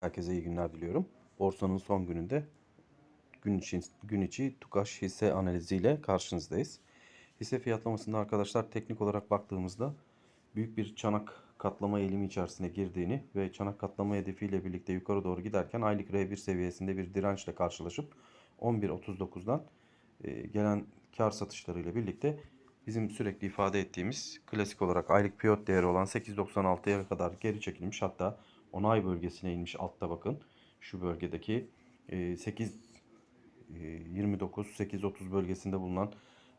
Herkese iyi günler diliyorum. Borsanın son gününde gün içi, gün içi TUKAŞ hisse analiziyle karşınızdayız. Hisse fiyatlamasında arkadaşlar teknik olarak baktığımızda büyük bir çanak katlama eğilimi içerisine girdiğini ve çanak katlama hedefiyle birlikte yukarı doğru giderken aylık R1 seviyesinde bir dirençle karşılaşıp 11.39'dan e, gelen kar satışlarıyla birlikte bizim sürekli ifade ettiğimiz klasik olarak aylık piyot değeri olan 8.96'ya kadar geri çekilmiş. Hatta onay bölgesine inmiş altta bakın. Şu bölgedeki e, 8 e, 29 8.30 bölgesinde bulunan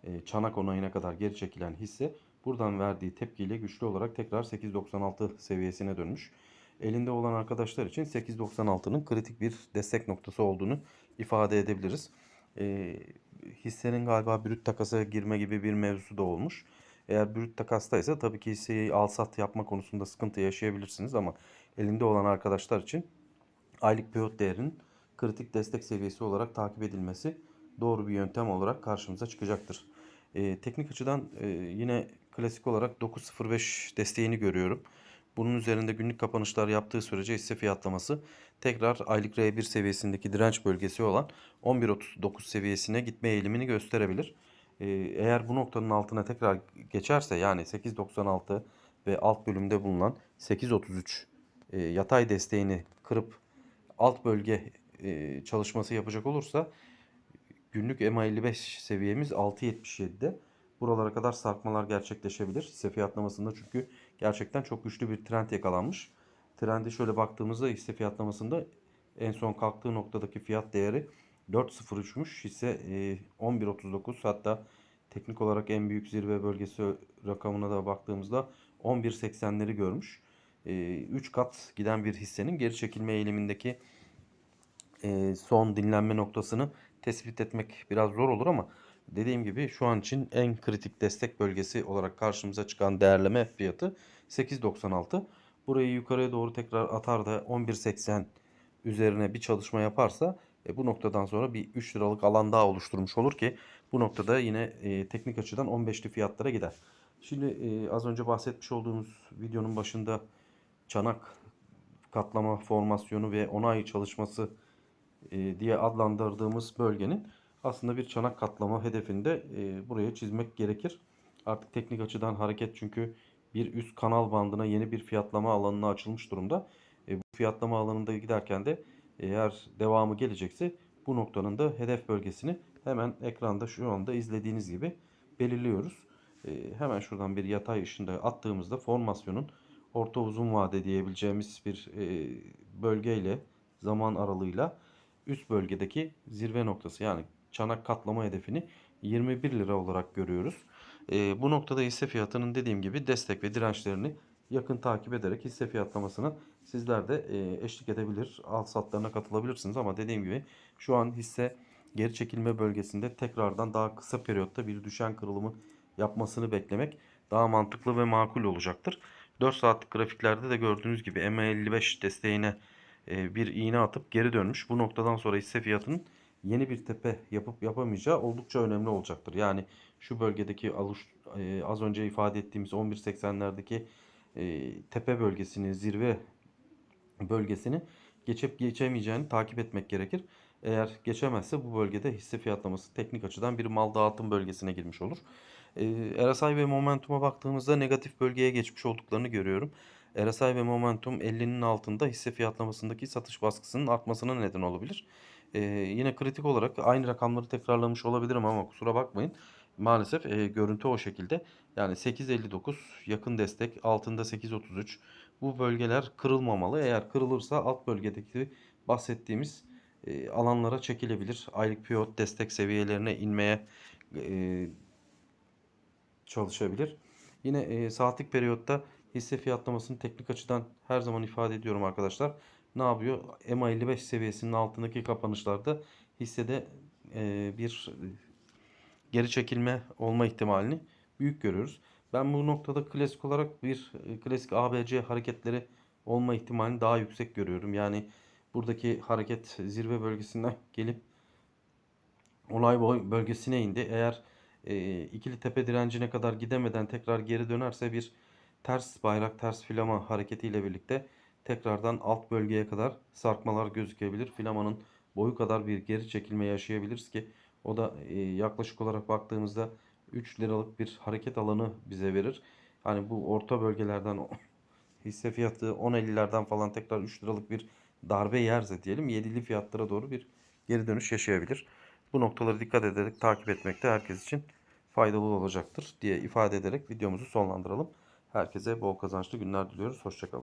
e, çanak onayına kadar geri çekilen hisse buradan verdiği tepkiyle güçlü olarak tekrar 8.96 seviyesine dönmüş. Elinde olan arkadaşlar için 8.96'nın kritik bir destek noktası olduğunu ifade edebiliriz. E, hissenin galiba brüt takasa girme gibi bir mevzusu da olmuş. Eğer brüt takastaysa tabii ki hisseyi al sat yapma konusunda sıkıntı yaşayabilirsiniz ama elinde olan arkadaşlar için aylık pivot değerinin kritik destek seviyesi olarak takip edilmesi doğru bir yöntem olarak karşımıza çıkacaktır. Ee, teknik açıdan e, yine klasik olarak 9.05 desteğini görüyorum. Bunun üzerinde günlük kapanışlar yaptığı sürece hisse fiyatlaması tekrar aylık R1 seviyesindeki direnç bölgesi olan 11.39 seviyesine gitme eğilimini gösterebilir. Ee, eğer bu noktanın altına tekrar geçerse yani 8.96 ve alt bölümde bulunan 8.33 e, yatay desteğini kırıp alt bölge e, çalışması yapacak olursa günlük MA55 seviyemiz 6.77'de. Buralara kadar sarkmalar gerçekleşebilir hisse fiyatlamasında çünkü gerçekten çok güçlü bir trend yakalanmış. Trendi şöyle baktığımızda hisse fiyatlamasında en son kalktığı noktadaki fiyat değeri 4.03'müş. Hisse e, 11.39 hatta teknik olarak en büyük zirve bölgesi rakamına da baktığımızda 11.80'leri görmüş. 3 kat giden bir hissenin geri çekilme eğilimindeki e, son dinlenme noktasını tespit etmek biraz zor olur ama dediğim gibi şu an için en kritik destek bölgesi olarak karşımıza çıkan değerleme fiyatı 8.96. Burayı yukarıya doğru tekrar atar da 11.80 üzerine bir çalışma yaparsa e, bu noktadan sonra bir 3 liralık alan daha oluşturmuş olur ki bu noktada yine e, teknik açıdan 15'li fiyatlara gider. Şimdi e, az önce bahsetmiş olduğumuz videonun başında çanak katlama formasyonu ve onay çalışması e, diye adlandırdığımız bölgenin aslında bir çanak katlama hedefinde e, buraya çizmek gerekir. Artık teknik açıdan hareket çünkü bir üst kanal bandına yeni bir fiyatlama alanına açılmış durumda. E, bu fiyatlama alanında giderken de eğer devamı gelecekse bu noktanın da hedef bölgesini hemen ekranda şu anda izlediğiniz gibi belirliyoruz. Hemen şuradan bir yatay ışında attığımızda formasyonun orta uzun vade diyebileceğimiz bir e, bölgeyle zaman aralığıyla üst bölgedeki zirve noktası yani çanak katlama hedefini 21 lira olarak görüyoruz. E, bu noktada hisse fiyatının dediğim gibi destek ve dirençlerini yakın takip ederek hisse fiyatlamasına sizler de e, eşlik edebilir. Alt satlarına katılabilirsiniz ama dediğim gibi şu an hisse geri çekilme bölgesinde tekrardan daha kısa periyotta bir düşen kırılımı yapmasını beklemek daha mantıklı ve makul olacaktır. 4 saatlik grafiklerde de gördüğünüz gibi MA55 desteğine e, bir iğne atıp geri dönmüş. Bu noktadan sonra hisse fiyatının yeni bir tepe yapıp yapamayacağı oldukça önemli olacaktır. Yani şu bölgedeki alış, e, az önce ifade ettiğimiz 11.80'lerdeki e, tepe bölgesini, zirve bölgesini geçip geçemeyeceğini takip etmek gerekir. Eğer geçemezse bu bölgede hisse fiyatlaması teknik açıdan bir mal dağıtım bölgesine girmiş olur. E, RSI ve Momentum'a baktığımızda negatif bölgeye geçmiş olduklarını görüyorum. RSI ve Momentum 50'nin altında hisse fiyatlamasındaki satış baskısının artmasına neden olabilir. E, yine kritik olarak aynı rakamları tekrarlamış olabilirim ama kusura bakmayın. Maalesef e, görüntü o şekilde. Yani 8.59 yakın destek, altında 8.33. Bu bölgeler kırılmamalı. Eğer kırılırsa alt bölgedeki bahsettiğimiz e, alanlara çekilebilir. Aylık pivot destek seviyelerine inmeye e, çalışabilir. Yine e, saatlik periyotta hisse fiyatlamasını teknik açıdan her zaman ifade ediyorum arkadaşlar. Ne yapıyor? MA55 seviyesinin altındaki kapanışlarda hissede e, bir geri çekilme olma ihtimalini büyük görüyoruz. Ben bu noktada klasik olarak bir klasik ABC hareketleri olma ihtimalini daha yüksek görüyorum. Yani buradaki hareket zirve bölgesinden gelip olay bölgesine indi. Eğer e, ikili tepe direncine kadar gidemeden tekrar geri dönerse bir ters bayrak ters filama hareketiyle birlikte tekrardan alt bölgeye kadar sarkmalar gözükebilir. Filamanın boyu kadar bir geri çekilme yaşayabiliriz ki o da e, yaklaşık olarak baktığımızda 3 liralık bir hareket alanı bize verir. Hani bu orta bölgelerden hisse fiyatı 10.50'lerden falan tekrar 3 liralık bir darbe yerse diyelim 7'li fiyatlara doğru bir geri dönüş yaşayabilir. Bu noktaları dikkat ederek takip etmek de herkes için faydalı olacaktır diye ifade ederek videomuzu sonlandıralım. Herkese bol kazançlı günler diliyoruz. Hoşçakalın.